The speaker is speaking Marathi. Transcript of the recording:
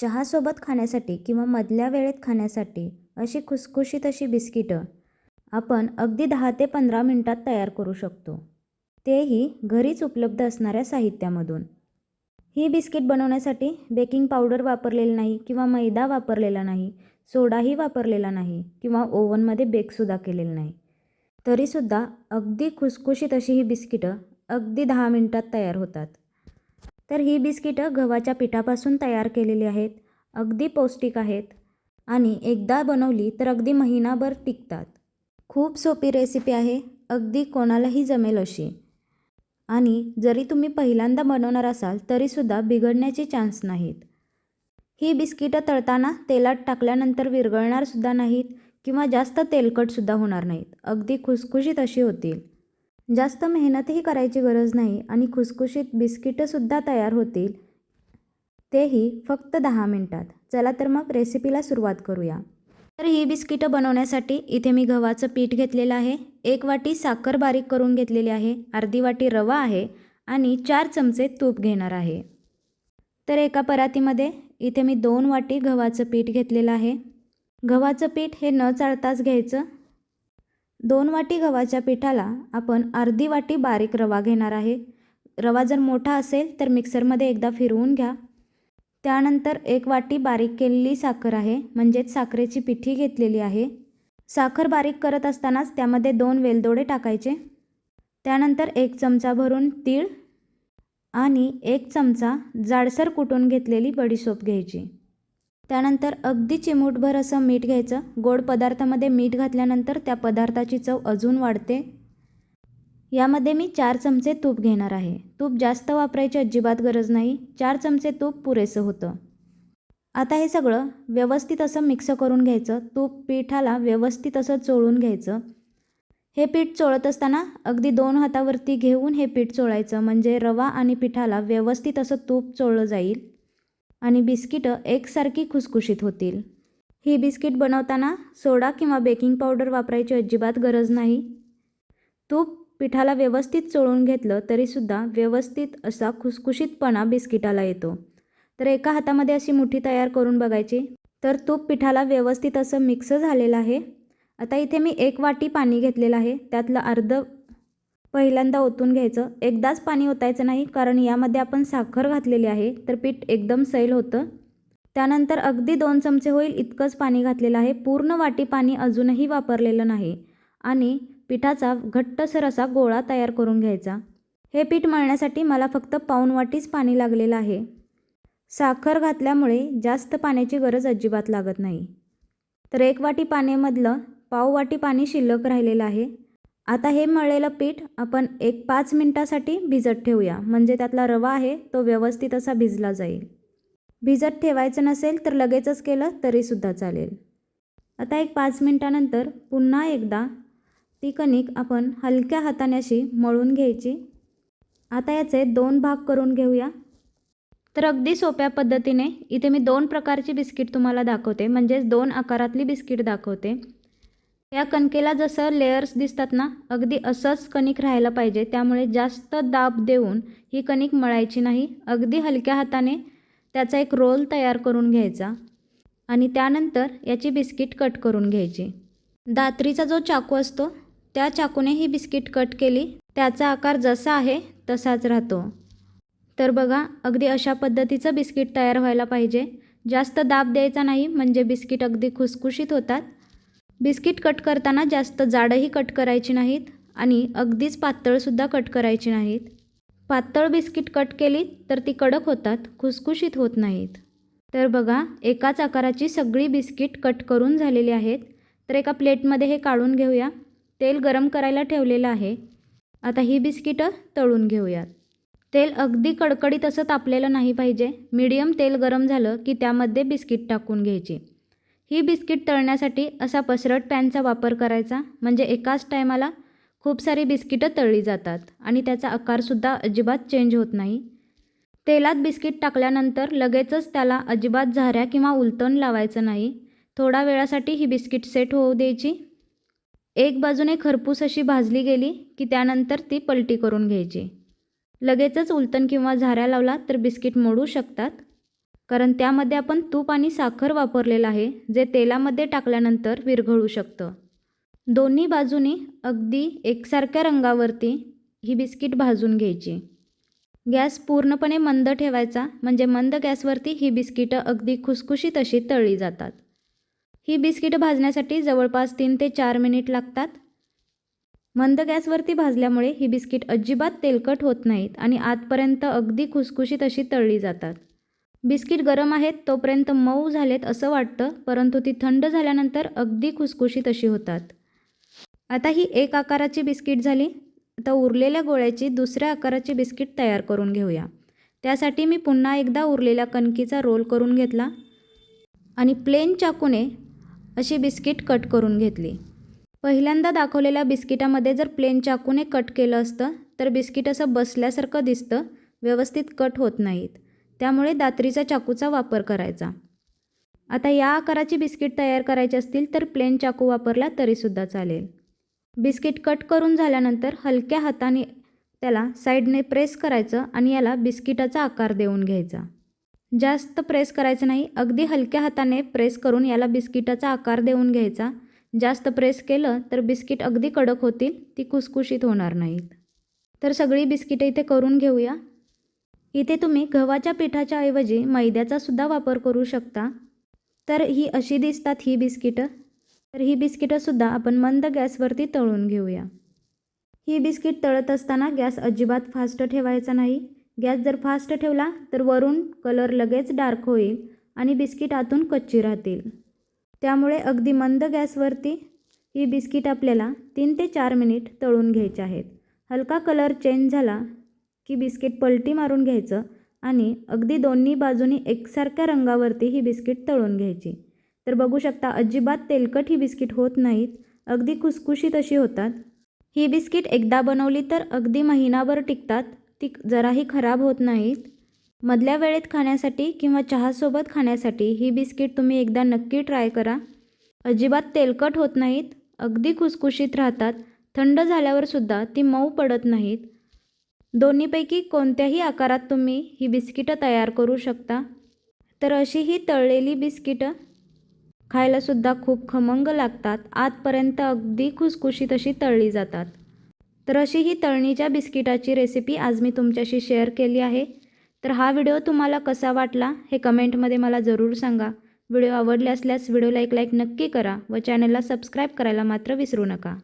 चहासोबत खाण्यासाठी किंवा मधल्या वेळेत खाण्यासाठी अशी खुसखुशीत अशी बिस्किटं आपण अगदी दहा ते पंधरा मिनटात तयार करू शकतो. तेही घरीच उपलब्ध असणाऱ्या साहित्यामधून. ही बिस्किट बनवण्यासाठी बेकिंग पावडर वापरलेली नाही किंवा मैदा वापरलेला नाही सोडाही वापरलेला नाही किंवा ओव्हनमध्ये बेकसुद्धा केलेलं नाही. तरीसुद्धा अगदी खुसखुशीत अशी ही बिस्किटं अगदी दहा मिनटात तयार होतात. तर ही बिस्किटं गव्हाच्या पिठापासून तयार केलेली आहेत. अगदी पौष्टिक आहेत. आणि एकदा बनवली तर अगदी महिनाभर टिकतात. खूप सोपी रेसिपी आहे. अगदी कोणालाही जमेल अशी. आणि जरी तुम्ही पहिल्यांदा बनवणार असाल तरीसुद्धा बिघडण्याचे चान्स नाहीत. ही बिस्किटं तळताना तेलात टाकल्यानंतर विरघळणारसुद्धा नाहीत किंवा जास्त तेलकटसुद्धा होणार नाहीत. अगदी खुसखुशीत अशी होतील. जास्त मेहनतही करायची गरज नाही आणि खुसखुशीत बिस्किटंसुद्धा तयार होतील. तेही फक्त दहा मिनटात. चला तर मग रेसिपीला सुरुवात करूया. तर ही बिस्किटं बनवण्यासाठी इथे मी गव्हाचं पीठ घेतलेलं आहे. एक वाटी साखर बारीक करून घेतलेली आहे. अर्धी वाटी रवा आहे आणि चार चमचे तूप घेणार आहे. तर एका परातीमध्ये इथे मी दोन वाटी गव्हाचं पीठ घेतलेलं आहे. गव्हाचं पीठ हे न चाळताच घ्यायचं. दोन वाटी गव्हाच्या पिठाला आपण अर्धी वाटी बारीक रवा घेणार आहे. रवा जर मोठा असेल तर मिक्सरमध्ये एकदा फिरवून घ्या. त्यानंतर एक वाटी बारीक केलेली साखर आहे म्हणजेच साखरेची पिठी घेतलेली आहे. साखर बारीक करत असतानाच त्यामध्ये दोन वेलदोडे टाकायचे. त्यानंतर एक चमचा भरून तीळ आणि एक चमचा जाडसर कुटून घेतलेली बडीशोप घ्यायची. त्यानंतर अगदी चिमूटभर असं मीठ घ्यायचं. गोड पदार्थामध्ये मीठ घातल्यानंतर त्या पदार्थाची चव अजून वाढते. यामध्ये मी चार चमचे तूप घेणार आहे. तूप जास्त वापरायची अजिबात गरज नाही. चार चमचे तूप पुरेसं होतं. आता हे सगळं व्यवस्थित असं मिक्स करून घ्यायचं. तूप पिठाला व्यवस्थित असं चोळून घ्यायचं. हे पीठ चोळत असताना अगदी दोन हातावरती घेऊन हे पीठ चोळायचं. म्हणजे रवा आणि पिठाला व्यवस्थित असं तूप चोळलं जाईल. आणि बिस्किटं एकसारखी खुसखुशीत होतील. ही बिस्किट बनवताना सोडा किंवा बेकिंग पावडर वापरायची अजिबात गरज नाही. तूप पिठाला व्यवस्थित चोळून घेतलं तरीसुद्धा व्यवस्थित असा खुसखुशीतपणा बिस्किटाला येतो. तर एका हातामध्ये अशी मुठी तयार करून बघायची. तर तूप पिठाला व्यवस्थित असं मिक्स झालेलं आहे. आता इथे मी एक वाटी पाणी घेतलेलं आहे. त्यातलं अर्ध पहिल्यांदा ओतून घ्यायचं. एकदाच पाणी ओतायचं नाही कारण यामध्ये आपण साखर घातलेली आहे तर पीठ एकदम सैल होतं. त्यानंतर अगदी दोन चमचे होईल इतकंच पाणी घातलेलं आहे. पूर्ण वाटी पाणी अजूनही वापरलेलं नाही. आणि पिठाचा घट्टसर असा गोळा तयार करून घ्यायचा. हे पीठ मळण्यासाठी मला फक्त पाऊण वाटीच पाणी लागलेलं आहे. साखर घातल्यामुळे जास्त पाण्याची गरज अजिबात लागत नाही. तर एक वाटी पाण्यामधलं पाव वाटी पाणी शिल्लक राहिलेलं आहे. आता हे मळलेलं पीठ आपण एक पाच मिनटासाठी भिजत ठेवूया. म्हणजे त्यातला रवा आहे तो व्यवस्थित असा भिजला जाईल. भिजत ठेवायचं नसेल तर लगेचच केलं तरीसुद्धा चालेल. आता एक पाच मिनटानंतर पुन्हा एकदा ती कणिक आपण हलक्या हाताने अशी मळून घ्यायची. आता याचे दोन भाग करून घेऊया. तर अगदी सोप्या पद्धतीने इथे मी दोन प्रकारची बिस्किट तुम्हाला दाखवते. म्हणजेच दोन आकारातली बिस्किट दाखवते. या कणकेला जसं लेयर्स दिसतात ना अगदी असंच कणिक राहायला पाहिजे. त्यामुळे जास्त दाब देऊन ही कणिक मळायची नाही. अगदी हलक्या हाताने त्याचा एक रोल तयार करून घ्यायचा आणि त्यानंतर याची बिस्किट कट करून घ्यायची. दात्रीचा जो चाकू असतो त्या चाकूने ही बिस्किट कट केली. त्याचा आकार जसा आहे तसाच राहतो. तर बघा अगदी अशा पद्धतीचं बिस्किट तयार व्हायला पाहिजे. जास्त दाब द्यायचा नाही म्हणजे बिस्किट अगदी खुसखुशीत होतात. बिस्किट कट करताना जास्त जाडही कट करायची नाहीत आणि अगदीच पातळसुद्धा कट करायची नाहीत. पातळ बिस्किट कट केली तर ती कडक होतात खुसखुशीत होत नाहीत. तर बघा एकाच आकाराची सगळी बिस्किट कट करून झालेली आहेत. तर एका प्लेटमध्ये हे काढून घेऊया. तेल गरम करायला ठेवलेलं आहे. आता ही बिस्किटं तळून घेऊयात. तेल अगदी कडकडीत असं तापलेलं नाही पाहिजे. मीडियम तेल गरम झालं की त्यामध्ये बिस्किट टाकून घ्यायची. ही बिस्किट तळण्यासाठी असा पसरट पॅनचा वापर करायचा. म्हणजे एकाच टायमाला खूप सारी बिस्किटं तळली जातात आणि त्याचा आकारसुद्धा अजिबात चेंज होत नाही. तेलात बिस्किट टाकल्यानंतर लगेचच त्याला अजिबात झाऱ्या किंवा उलटण लावायचं नाही. थोडा वेळासाठी ही बिस्किट सेट होऊ द्यायची. एक बाजूने खरपूस अशी भाजली गेली की त्यानंतर ती पलटी करून घ्यायची. लगेचच उलटण किंवा झाऱ्या लावला तर बिस्किट मोडू शकतात. कारण त्यामध्ये आपण तूप आणि साखर वापरलेलं आहे जे तेलामध्ये टाकल्यानंतर विरघळू शकतं. दोन्ही बाजूनी अगदी एकसारख्या रंगावरती ही बिस्किट भाजून घ्यायची. गॅस पूर्णपणे मंद ठेवायचा म्हणजे मंद गॅसवरती ही बिस्किटं अगदी खुसखुशीत अशी तळली जातात. ही बिस्किटं भाजण्यासाठी जवळपास तीन ते चार मिनिट लागतात. मंद गॅसवरती भाजल्यामुळे ही बिस्किट अजिबात तेलकट होत नाहीत आणि आतपर्यंत अगदी खुसखुशीत अशी तळली जातात. बिस्किट गरम आहेत तोपर्यंत मऊ झालेत असं वाटतं परंतु ती थंड झाल्यानंतर अगदी खुसखुशीत अशी होतात. आता ही एक आकाराची बिस्किट झाली. आता उरलेल्या गोळ्याची दुसऱ्या आकाराची बिस्किट तयार करून घेऊया. त्यासाठी मी पुन्हा एकदा उरलेल्या कणकीचा रोल करून घेतला आणि प्लेन चाकूने अशी बिस्किट कट करून घेतली. पहिल्यांदा दाखवलेल्या बिस्किटामध्ये जर प्लेन चाकूने कट केलं असतं तर बिस्किट असं बसल्यासारखं दिसतं व्यवस्थित कट होत नाहीत. त्यामुळे दात्रीचा चाकूचा वापर करायचा. आता या आकाराची बिस्किट तयार करायची असतील तर प्लेन चाकू वापरला तरीसुद्धा चालेल. बिस्किट कट करून झाल्यानंतर हलक्या हाताने त्याला साईडने प्रेस करायचं आणि याला बिस्किटाचा आकार देऊन घ्यायचा. जास्त प्रेस करायचं नाही अगदी हलक्या हाताने प्रेस करून याला बिस्किटाचा आकार देऊन घ्यायचा. जास्त प्रेस केलं तर बिस्किट अगदी कडक होतील ती खुसखुशीत होणार नाहीत. तर सगळी बिस्किटं इथे करून घेऊया. इथे तुम्ही गव्हाच्या पिठाच्या ऐवजी मैद्याचा सुद्धा वापर करू शकता. तर ही अशी दिसतात ही बिस्किटं. तर ही बिस्किटंसुद्धा आपण मंद गॅसवरती तळून घेऊया. ही बिस्किट तळत असताना गॅस अजिबात फास्ट ठेवायचा नाही. गॅस जर फास्ट ठेवला तर वरून कलर लगेच डार्क होईल आणि बिस्किट आतून कच्ची राहतील. त्यामुळे अगदी मंद गॅसवरती ही बिस्किट आपल्याला तीन ते चार मिनिट तळून घ्यायचे आहेत. हलका कलर चेंज झाला की बिस्किट पलटी मारून घ्यायचं आणि अगदी दोन्ही बाजूनी एकसारख्या रंगावरती ही बिस्किट तळून घ्यायची. तर बघू शकता अजिबात तेलकट ही बिस्किट होत नाहीत अगदी खुसखुशीत अशी होतात. ही बिस्किट एकदा बनवली तर अगदी महिनाभर टिकतात ती जराही खराब होत नाहीत. मधल्या वेळेत खाण्यासाठी किंवा चहासोबत खाण्यासाठी ही बिस्किट तुम्ही एकदा नक्की ट्राय करा. अजिबात तेलकट होत नाहीत अगदी खुसखुशीत राहतात थंड झाल्यावर सुद्धा ती मऊ पडत नाहीत. दोन्हीपैकी कोणत्याही आकारात तुम्ही ही बिस्किटं तयार करू शकता. तर अशी ही तळलेली बिस्किटं खायलासुद्धा खूप खमंग लागतात. आतपर्यंत अगदी खुसखुशीत अशी तळली जातात. तर अशी ही तळणीच्या बिस्किटाची रेसिपी आज मी तुमच्याशी शेअर केली आहे. तर हा व्हिडिओ तुम्हाला कसा वाटला हे कमेंटमध्ये मला जरूर सांगा. व्हिडिओ आवडले असल्यास व्हिडिओला एक लाईक नक्की करा व चॅनलला सबस्क्राईब करायला मात्र विसरू नका.